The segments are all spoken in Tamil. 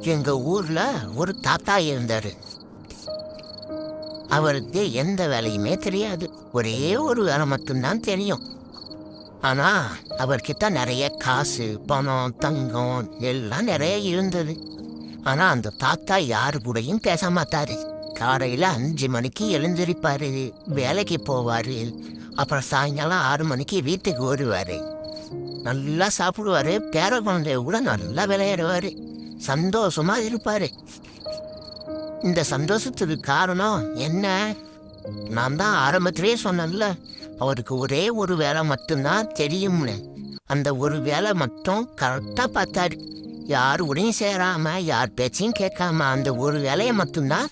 எங்கள் ஊரில் ஒரு தாத்தா இருந்தார். அவருக்கு எந்த வேலையுமே தெரியாது. ஒரே ஒரு வேலை மட்டும்தான் தெரியும். ஆனால் அவர்கிட்ட நிறைய காசு பணம் தங்கம் எல்லாம் நிறைய இருந்தது. ஆனால் அந்த தாத்தா யாரு கூடயும் பேச மாட்டாரு. காலையில் அஞ்சு மணிக்கு எழுந்திருப்பாரு வேலைக்கு போவார். அப்புறம் சாயங்காலம் ஆறு மணிக்கு வீட்டுக்கு வருவாரு. நல்லா சாப்பிடுவாரு பேர குழந்தைய கூட நல்லா விளையாடுவார். சந்தோஷமாக இருப்பார். இந்த சந்தோஷத்துக்கு காரணம் என்ன? நான் தான் ஆரம்பத்திலே சொன்னேன்ல அவருக்கு ஒரே ஒரு வேலை மட்டும்தான் தெரியும்னு. அந்த ஒரு வேலை மட்டும் கரெக்டாக பார்த்தாரு. யார் உடையும் சேராம யார் பேச்சையும் கேட்காம அந்த ஒரு வேலையை மட்டும்தான்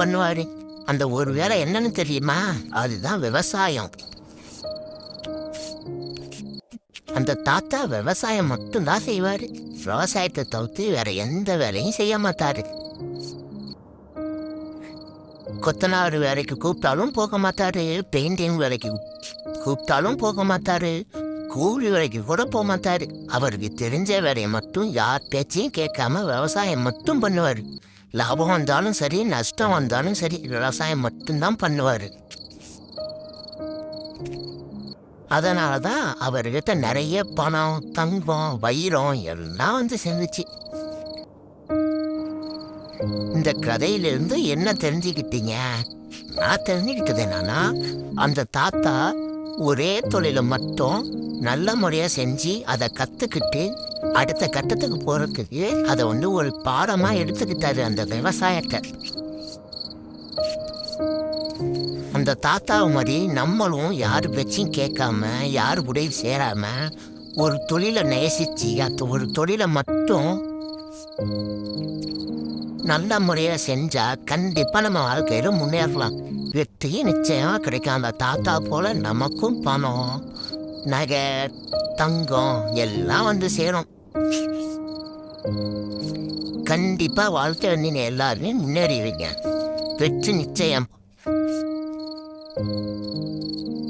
பண்ணுவார். அந்த ஒரு வேலை என்னன்னு தெரியுமா? அதுதான் விவசாயம். அந்த தாத்தா விவசாயம் மட்டும்தான் செய்வார். விவசாயத்தை தவிர்த்து வேற எந்த வேலையும் செய்ய மாட்டாரு. கொத்தனார் வேலைக்கு கூப்பிட்டாலும் போக மாட்டாரு. பெயிண்டிங் வேலைக்கு கூப்பிட்டாலும் போக மாட்டாரு. கூலி வேலைக்கு கூட போக மாட்டாரு. அவருக்கு தெரிஞ்ச வேலையை மட்டும் யார் பேச்சையும் கேட்காம விவசாயம் மட்டும் பண்ணுவார். லாபம் வந்தாலும் சரி நஷ்டம் வந்தாலும் சரி விவசாயம் மட்டும்தான் பண்ணுவார். அதனால தான் அவர்கிட்ட நிறைய பணம் தங்கம் வைரம் எல்லாம் வந்து சேர்ந்துச்சு இந்த கதையிலிருந்து என்ன தெரிஞ்சுக்கிட்டீங்க? நான் தெரிஞ்சுக்கிட்டது என்னன்னா அந்த தாத்தா ஒரே தொழிலை மட்டும் நல்ல முறையாக செஞ்சு அதை கற்றுக்கிட்டு அடுத்த கட்டத்துக்கு போகிறதுக்கு அதை வந்து ஒரு பாடமாக எடுத்துக்கிட்டாரு அந்த விவசாயத்தை அந்த தாத்தா மாதிரி நம்மளும் யார் பேச்சையும் கேட்காம யார் உதவி சேராம ஒரு தொழிலை நேசிச்சு அந்த ஒரு தொழிலை மட்டும் நல்ல முறையாக செஞ்சா கண்டிப்பாக நம்ம வாழ்க்கையில முன்னேறலாம். வெற்றி நிச்சயமாக கிடைக்கும். அந்த தாத்தா போல நமக்கும் பணம் நகை தங்கம் எல்லாம் வந்து சேரும். கண்டிப்பாக வாழ்க்கை வந்து எல்லாருமே முன்னேறிடுவீங்க. வெற்றி நிச்சயம். うん。